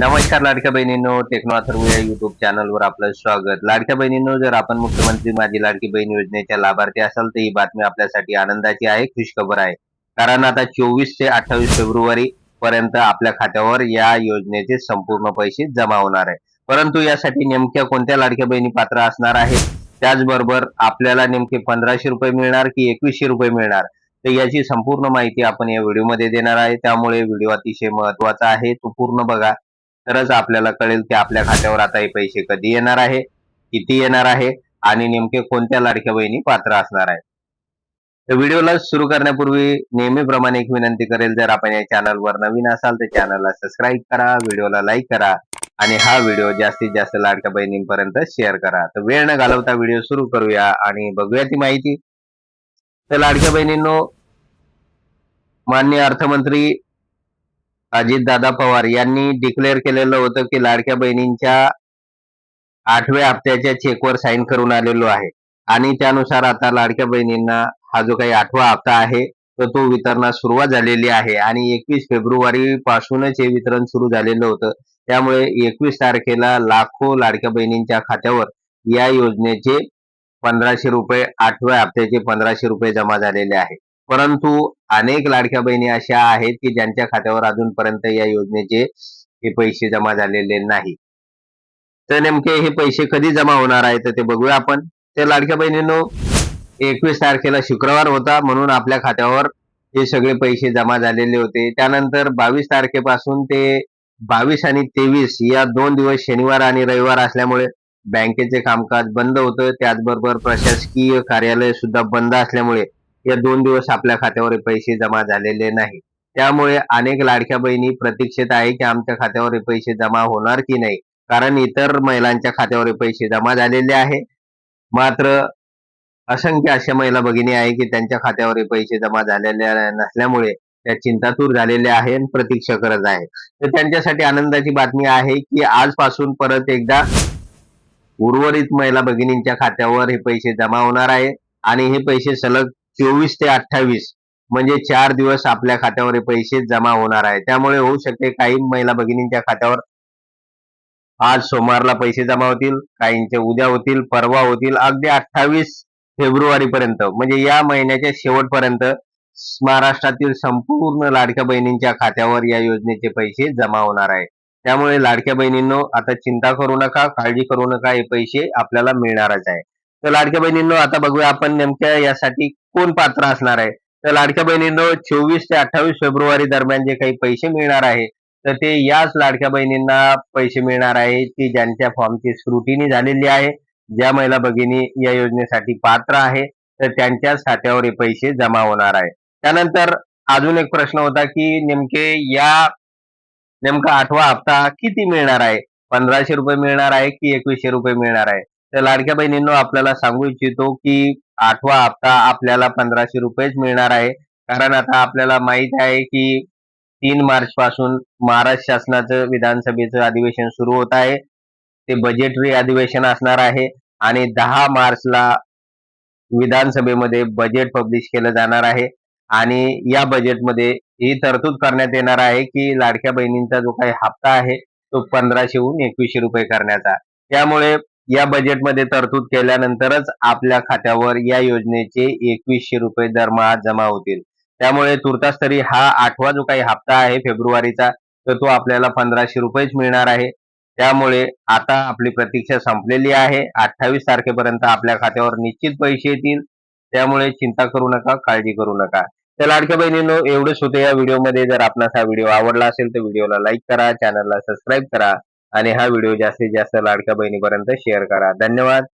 नमस्कार लाडक्या बहिणींनो टेक्नो या युट्यूब चॅनलवर आपलं स्वागत. लाडक्या बहिणींनो जर आपण मुख्यमंत्री माझी लाडकी बहीण योजनेच्या लाभार्थी असाल तर ही बातमी आपल्यासाठी आनंदाची आहे खुशखबर आहे. कारण आता चोवीस ते अठ्ठावीस फेब्रुवारी पर्यंत आपल्या खात्यावर या योजनेचे संपूर्ण पैसे जमा होणार आहे. परंतु यासाठी नेमक्या कोणत्या लाडक्या बहिणी पात्र असणार आहेत? त्याचबरोबर आपल्याला नेमके पंधराशे रुपये मिळणार की एकवीसशे रुपये मिळणार? तर याची संपूर्ण माहिती आपण या व्हिडिओमध्ये देणार आहे. त्यामुळे व्हिडिओ अतिशय महत्त्वाचा आहे. तो पूर्ण बघा. तरच आपल्याला कळेल की आपल्या खात्यावर आता हे पैसे कधी येणार आहे किती येणार आहे आणि नेमके कोणत्या लाडक्या बहिणी पात्र असणार आहे तर व्हिडिओला सुरू करण्यापूर्वी नेहमीप्रमाणे एक विनंती करेल जर आपण या चॅनलवर नवीन असाल तर चॅनलला सबस्क्राईब करा व्हिडिओला लाईक करा आणि हा व्हिडिओ जास्तीत जास्त लाडक्या बहिणींपर्यंत शेअर करा. तर वेळ न घालवता व्हिडिओ सुरू करूया आणि बघूया ती माहिती. तर लाडक्या बहिणींनो माननीय अर्थमंत्री अजितदादा पवार यांनी डिक्लेअर केलेलं होतं की लाडक्या बहिणींच्या आठव्या हप्त्याच्या चेकवर साईन करून आलेलो आहे. आणि त्यानुसार आता लाडक्या बहिणींना हा जो काही आठवा हप्ता आहे तर तो वितरणास सुरुवात झालेली आहे. आणि एकवीस फेब्रुवारी पासूनच हे वितरण सुरू झालेलं होतं. त्यामुळे एकवीस तारखेला लाखो लाडक्या बहिणींच्या खात्यावर या योजनेचे पंधराशे रुपये आठव्या हप्त्याचे पंधराशे रुपये जमा झालेले आहे. परंतु अनेक लाडक्या बहिणी अशा आहेत की ज्यांच्या खात्यावर अजूनपर्यंत या योजनेचे हे पैसे जमा झालेले नाही. तर नेमके हे पैसे कधी जमा होणार आहे तर ते बघूया आपण. ते लाडक्या बहिणींनो एकवीस तारखेला शुक्रवार होता म्हणून आपल्या खात्यावर हे सगळे पैसे जमा झालेले होते. त्यानंतर बावीस तारखेपासून ते बावीस आणि तेवीस या दोन दिवस शनिवार आणि रविवार असल्यामुळे बँकेचे कामकाज बंद होतं. त्याचबरोबर प्रशासकीय कार्यालय सुद्धा बंद असल्यामुळे या दोन दिवस आपल्या खात्यावर पैसे जमा झालेले नाही. त्यामुळे अनेक लाडक्या बहिणी प्रतीक्षेत आहे की आमच्या खात्यावर हे पैसे जमा होणार की नाही? कारण इतर महिलांच्या खात्यावर पैसे जमा झालेले आहे. मात्र असंख्य अशा महिला भगिनी आहे की त्यांच्या खात्यावर हे पैसे जमा झालेले नसल्यामुळे त्या चिंतातूर झालेल्या आहे आणि प्रतीक्षा करत आहे. तर त्यांच्यासाठी आनंदाची बातमी आहे की आजपासून परत एकदा उर्वरित महिला भगिनींच्या खात्यावर हे पैसे जमा होणार आहे आणि हे पैसे सलग चोवीस ते अठ्ठावीस म्हणजे चार दिवस आपल्या खात्यावर पैसे जमा होणार आहे. त्यामुळे होऊ शकते काही महिला भगिनींच्या खात्यावर आज सोमवारला पैसे जमा होतील काहींचे उद्या होतील परवा होतील अगदी अठ्ठावीस फेब्रुवारी पर्यंत म्हणजे या महिन्याच्या शेवटपर्यंत महाराष्ट्रातील संपूर्ण लाडक्या बहिणींच्या खात्यावर या योजनेचे पैसे जमा होणार आहे. त्यामुळे लाडक्या बहिणींनो आता चिंता करू नका काळजी करू नका हे पैसे आपल्याला मिळणारच आहे. तर लाडक्या बहिणींनो आता बघूया आपण नेमक्या यासाठी कोण पात्र असणार आहे. तर लाडक्या बहिणींनो चोवीस ते अठ्ठावीस फेब्रुवारी दरम्यान जे काही पैसे मिळणार आहे तर ते याच लाडक्या बहिणींना पैसे मिळणार आहे की ज्यांच्या फॉर्मची स्क्रुटिनी झालेली आहे ज्या महिला भगिनी या योजनेसाठी पात्र आहे तर त्यांच्याच खात्यावर हे पैसे जमा होणार आहे. त्यानंतर अजून एक प्रश्न होता की नेमके या नेमका आठवा हप्ता किती मिळणार आहे? पंधराशे रुपये मिळणार आहे की एकवीसशे रुपये मिळणार आहे? तर लाडक्या बहिणींनो आपल्याला सांगू इच्छितो की आठवा हप्ता आपल्याला पंधराशे रुपयेच मिळणार आहे. कारण आता आपल्याला माहीत आहे की तीन मार्च पासून महाराष्ट्र शासनाचं विधानसभेचं अधिवेशन सुरू होत आहे. ते बजेटरी अधिवेशन असणार आहे आणि दहा मार्चला विधानसभेमध्ये बजेट पब्लिश केलं जाणार आहे. आणि या बजेटमध्ये ही तरतूद करण्यात येणार आहे की लाडक्या बहिणींचा जो काही हप्ता आहे तो पंधराशेहून एकवीसशे रुपये करण्याचा त्यामुळे या बजेटमध्ये तरतूद केल्यानंतरच आपल्या खात्यावर या योजनेचे एकवीसशे रुपये दरमहा जमा होतील. त्यामुळे तुर्तास तरी हा आठवा जो काही हप्ता आहे फेब्रुवारीचा तर तो आपल्याला पंधराशे रुपयेच मिळणार आहे. त्यामुळे आता आपली प्रतीक्षा संपलेली आहे. अठ्ठावीस तारखेपर्यंत आपल्या खात्यावर निश्चित पैसे येतील. त्यामुळे चिंता करू नका काळजी करू नका. तर लाडक्या बहिणींनो एवढंच होतं या व्हिडिओमध्ये. जर आपणास हा व्हिडिओ आवडला असेल तर व्हिडिओला लाईक करा चॅनलला सबस्क्राईब करा. आणि हा व्हिडिओ जास्तीत जास्त लाडक्या बहिणीपर्यंत शेअर करा. धन्यवाद.